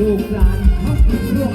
ลูกหลานเขาร่วม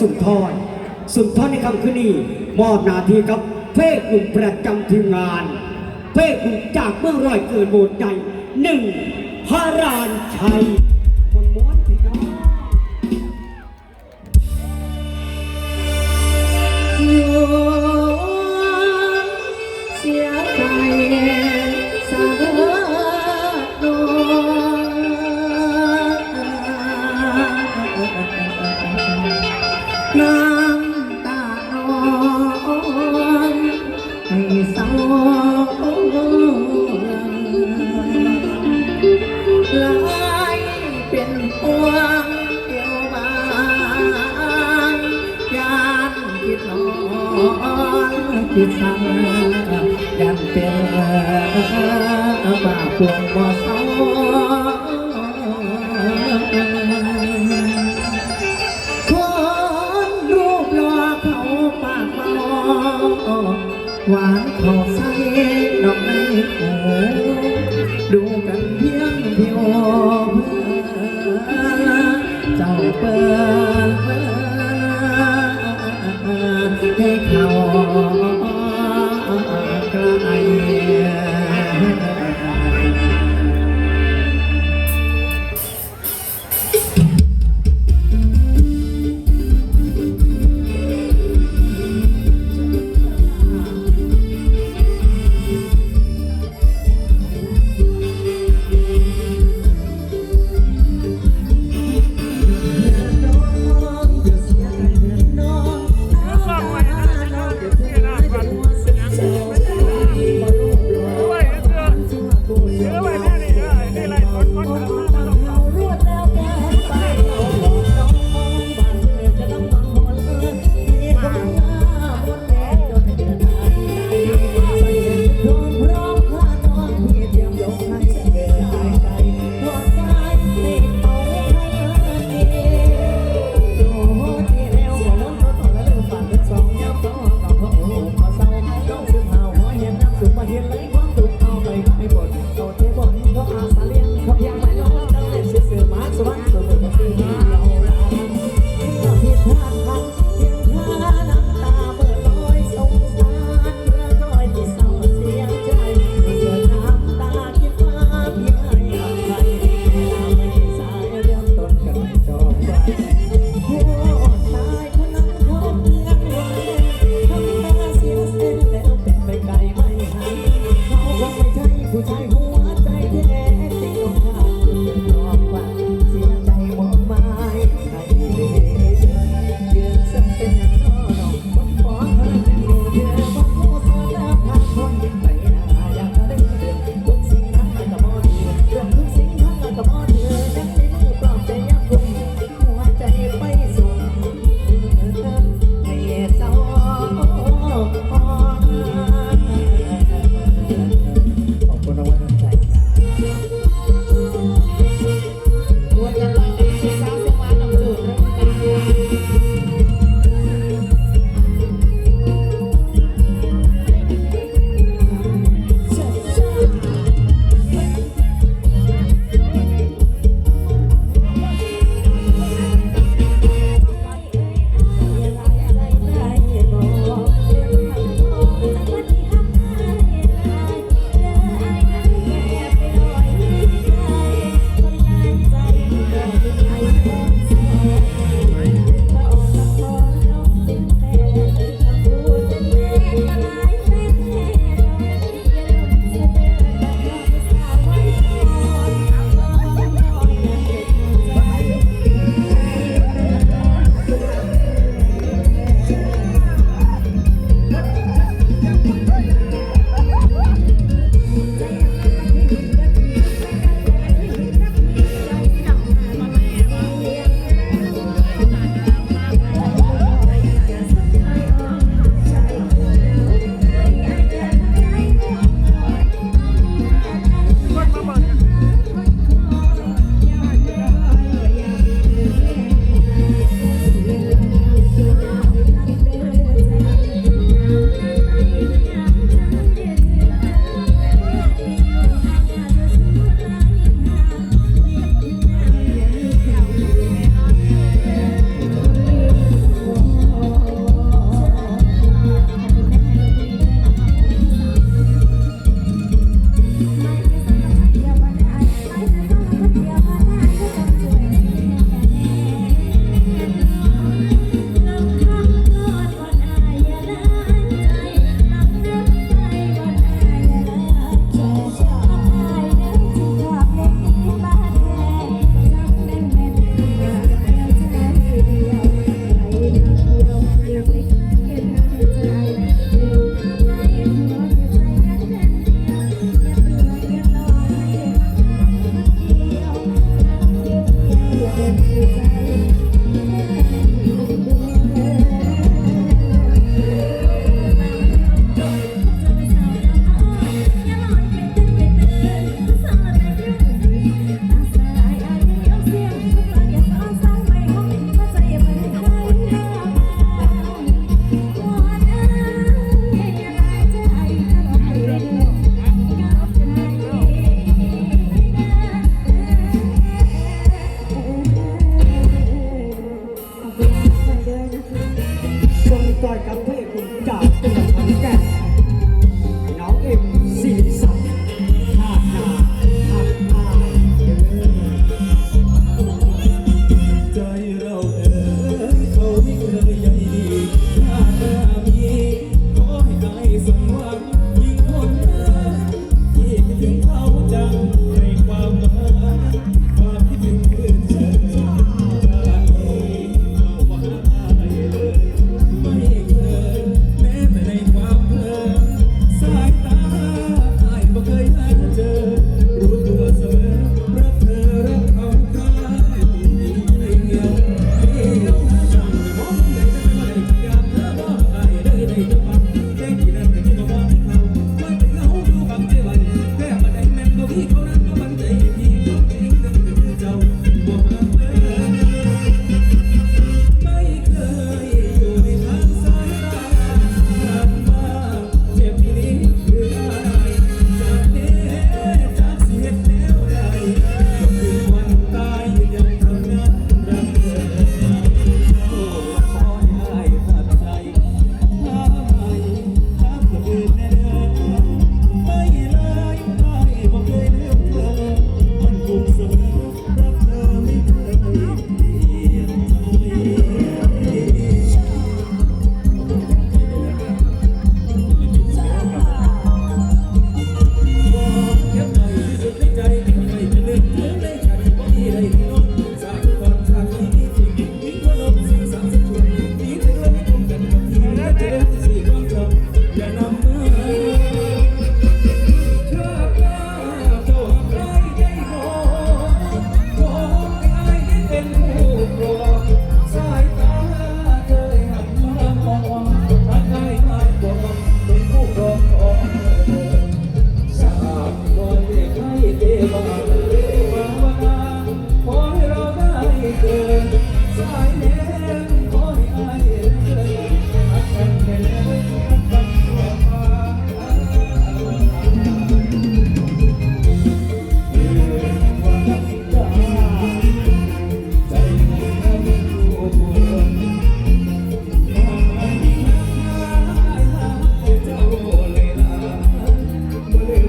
สุนทร สุนทรในคำคืนนี้มอบนาทีครับเพ่กลุ่มประจำทีมงาน เพ่กลุ่มจากเมื่อร้อยเกิดโบสถ์ใหหนึ่งพารานชัย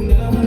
บ่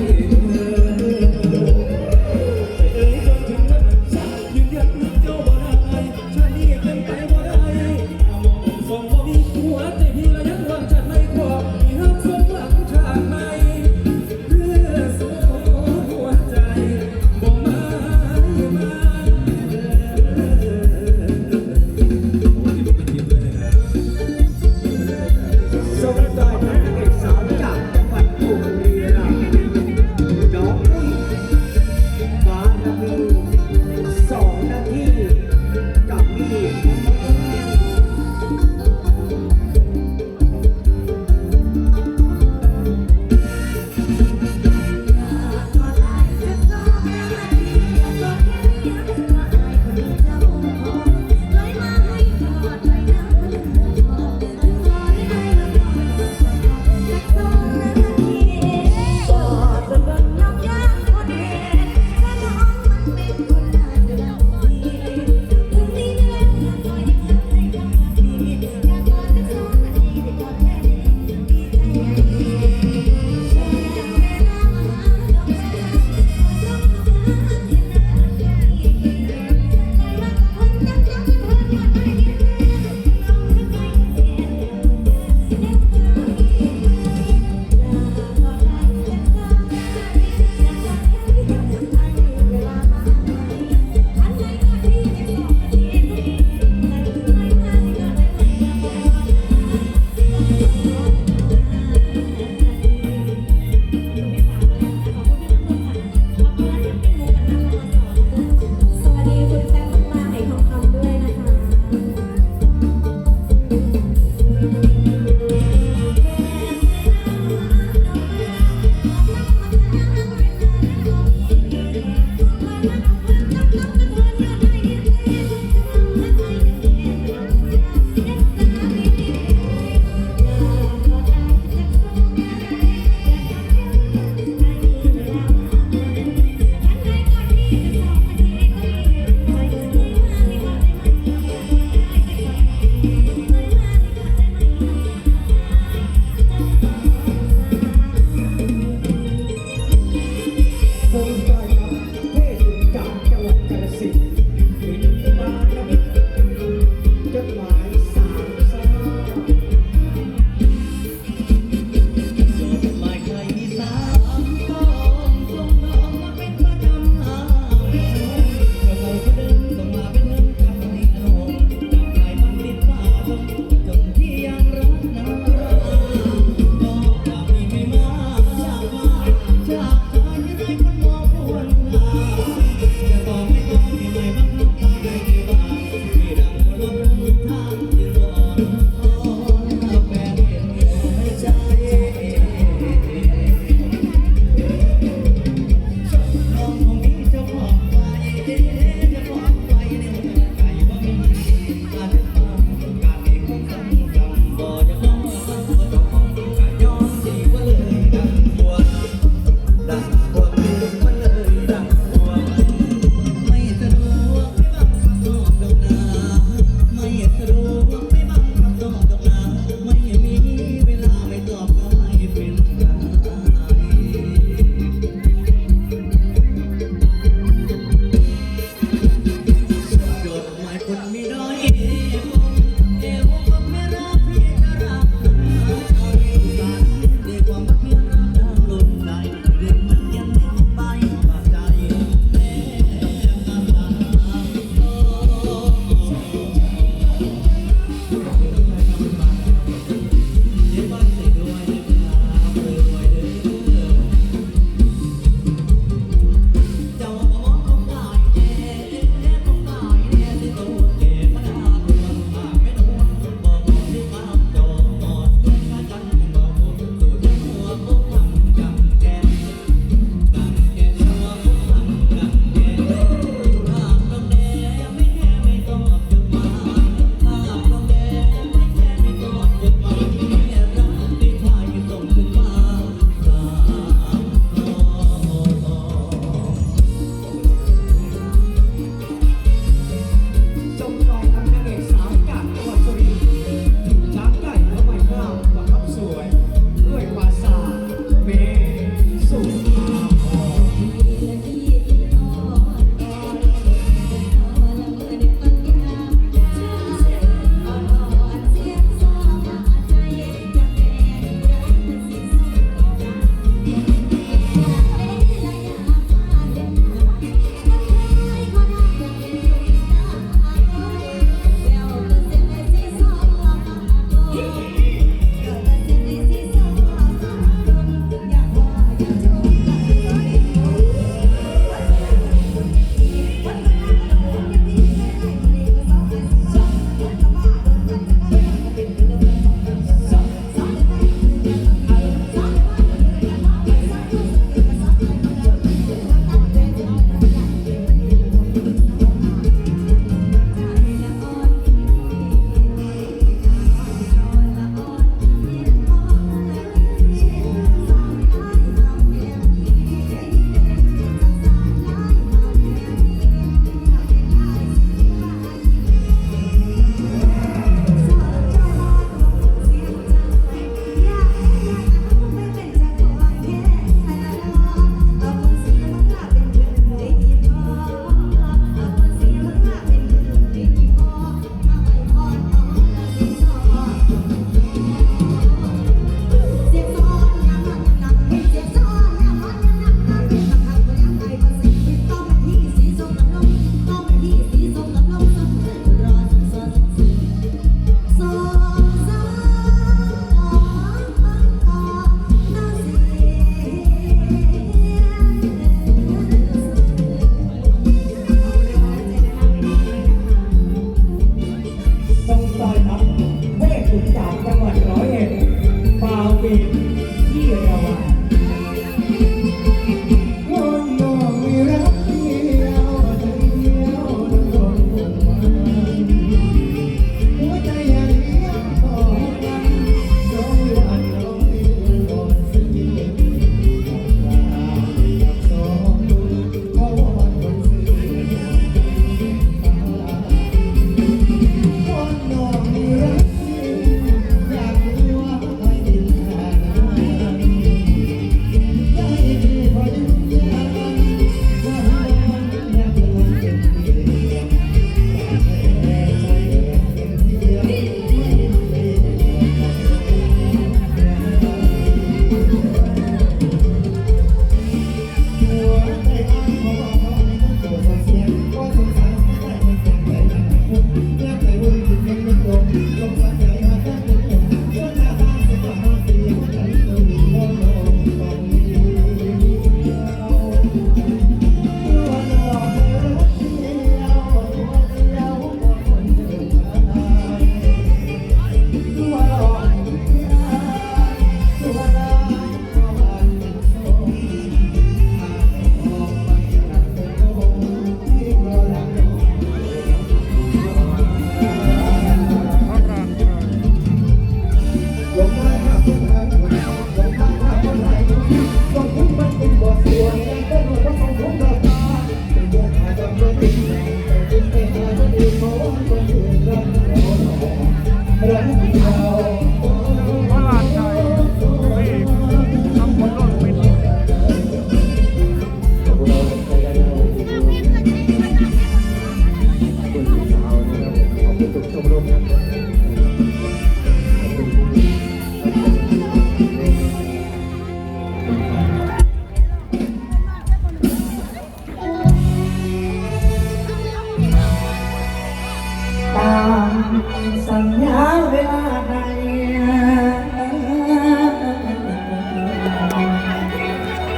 เว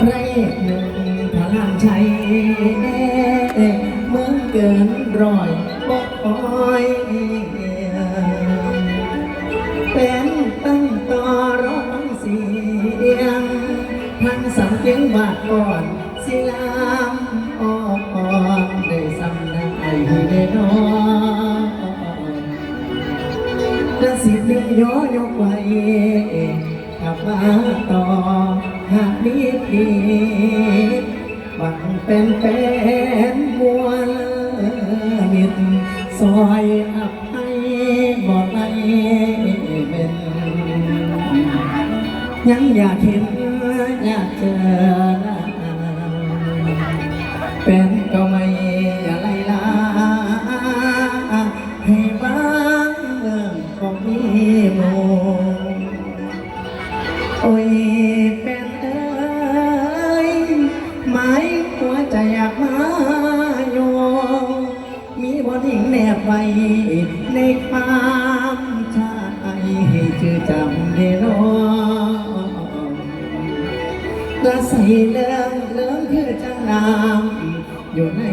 ระเอกผ่งพลังชัยเมือเกินรอยบ่คอยเป็นต้งตอร้องเสียงทั้งสำเพียงบาทก่อน นี่ยงย้อยกไว้กลับมาต่อหากมีผิดหวังเป็นเป็นมวลมิตรซอยอับให้บ่ไห้เป็นยังอยากเห็น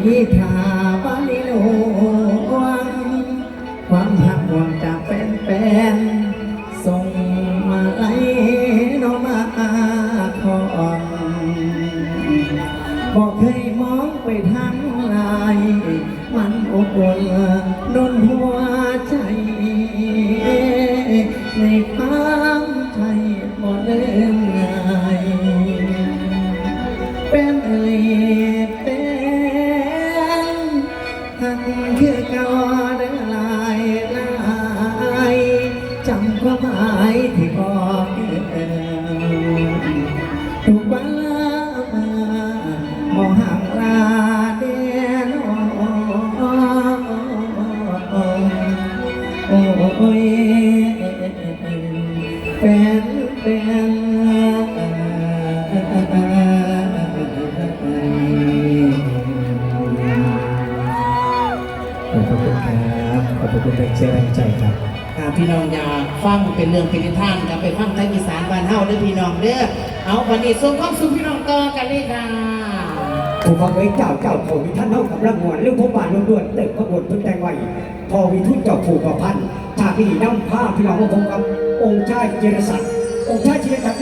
นทาบาลิโลวังความหักหวงจากแฟนๆส่งมาไล่นมาคอนบอกเคยมองไปทางลายมันอบอุ่น เป็นเรื่องเป็นนิทานกับไปฟังไทยอีสานบ้านเฮาเด้อพี่น้องเด้อเอาวันนี้ส่งความสุขพี่น้องต่อกันเลยค่ะผู้ฟังไว้เจ้าเจ้าโผมท่านเฮากับรางวัลเรื่องพบานล้วนๆเติบขบวนทุนแต่งไว้พอวิทุนเจ้าผูกประพันธ์จากพี่น้ำผ้าพี่น้องมาพบกับองค์ชายเจรศักดิ์องค์ชายเจรศักดิ์